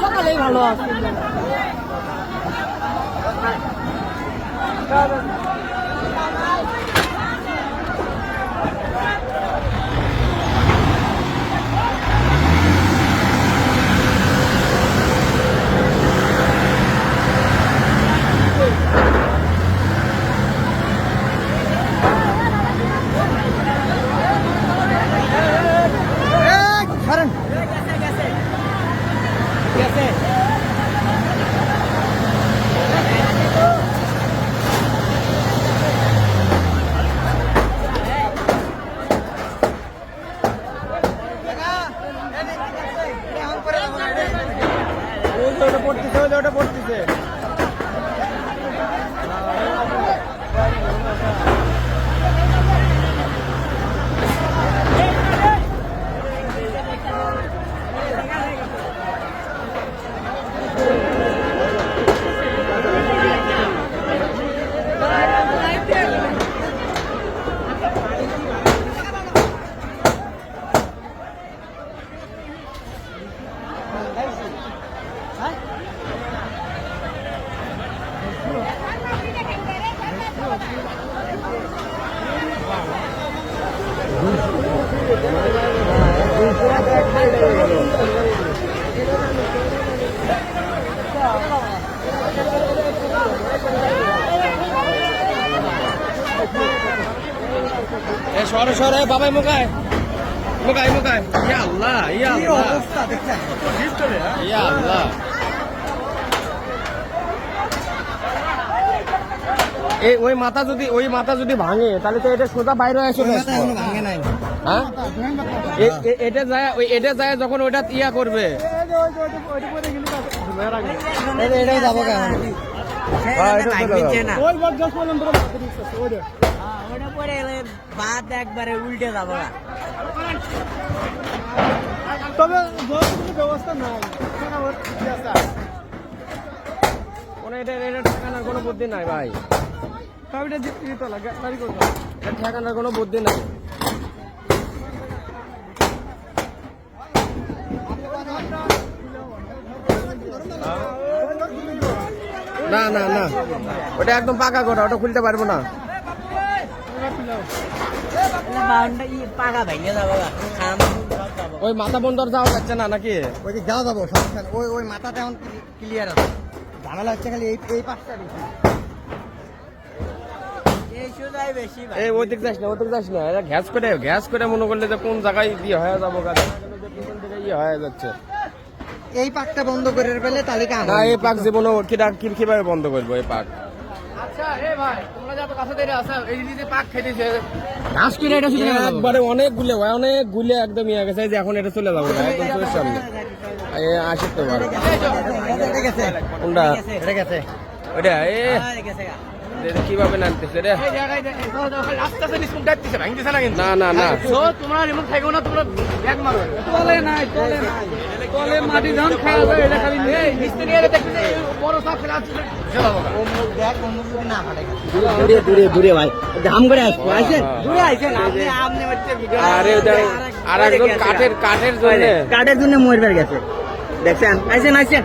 সকালেই ভালো আছে ছাড়েন ওই যে ওটা পড়তেছে ওটা পড়তেছে। সরে সরে বাবাই মুখায়। মুখায় মুখায়। ইয়া আল্লাহ ইয়া আল্লাহ। ইয়া আল্লাহ। এই ওই মাথা যদি ওই মাথা যদি ভাঙে তাহলে তো এটা সোজা বাইরে আসে ওই মাথা ভাঙে নাই। হ্যাঁ? এ- এ- এটা যায় ওই এটা যায় যখন ওটা ইয়া করবে। যাব হ্যাঁ, এটা চলে যাবে। এলে বাদ একবারে উল্টে যাব। কোনো এটা এটা ঠেকানোর কোনো বুদ্ধি নাই ভাই। এটা ঠেকানোর কোনো বুদ্ধি নাই। না না না। ওটা একদম পাকা করা ওটা খুলতে পারব না। ওই মাথা বন্দর যাওয়া যাচ্ছে না নাকি? ওই যে যাওয়া যাব ওই ওই মাথাটা এখন ক্লিয়ার আছে। ঝামেলা হচ্ছে খালি এই এই পাশটা এই সোজাই বেশি ভাই। এই ওই দিক যাস না ওই যাস না। এটা গ্যাস করে গ্যাস করে মনে করলে যে কোন জায়গায় দিয়ে হয়ে যাব গাছ ইয়ে হয়ে যাচ্ছে এই পাকটা বন্ধ করে পেলে তাহলে না এই পাক জীবনে কিরা কীভাবে বন্ধ করব এই পাক? আচ্ছা এ ভাই তোমরা যা কাছে দিয়ে আসা এই যে পাক খেতেছে ঘাস করে এটা একবারে অনেক গুলে ভাই অনেক গুলে একদম ইয়ে গেছে যে এখন এটা চলে যাব না, একদম সামনে এ আসিস তো ভালো এটা কোনটা? ওটা এ। গেছে গা। দেখি কীভাবে নামতেছে রে? না না না তোমরা রিমোট থাকো না তোমরা ব্যাগ মারো। তলে নাই তলে নাই। তলে মাটি ধান খাওয়া যায় এটা খালি এই মিস্ত্রি এর দেখতে বড় সব খেলা আছে। দূরে দূরে দূরে ভাই। জাম করে আসব আইসেন হ্যাঁ, দূরে হ্যাঁ। আপনি আপনি হচ্ছে আরে আর একজন কাঠের কাঠের জন্য। কাঠের জন্য মরবার গেছে। দেখছেন? আইসেন আইসেন।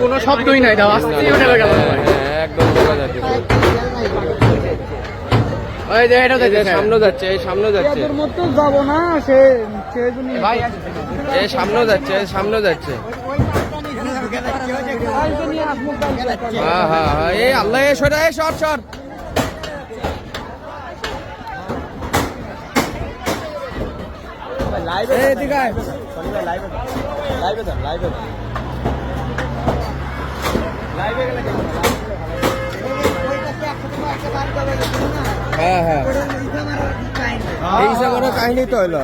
কোনো শব্দই নাই দাও আস্তে উঠে গেল হ্যাঁ, একদম দেখা যাচ্ছে ওই যে এটা এই সামনে যাচ্ছে এই সামনে যাচ্ছে। মতো যাব না সে সেজন্য ভাই এই সামনে যাচ্ছে সামনে যাচ্ছে। হ্যাঁ হ্যাঁ হ্যাঁ এই আল্লাহ এ সরে এই শর্ট শর্ট দিকে আয়। হ্যাঁ হ্যাঁ। এই হিসাবে কাহিনী তো হইল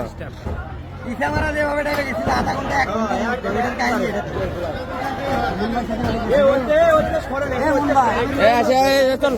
ইসামারা যেভাবে টাইপে গেছিল আধা ঘণ্টা এক ঘণ্টা ওইটার কাহিনী এটা। এ ওইতে ওইতে সরে এ এ আছে চল।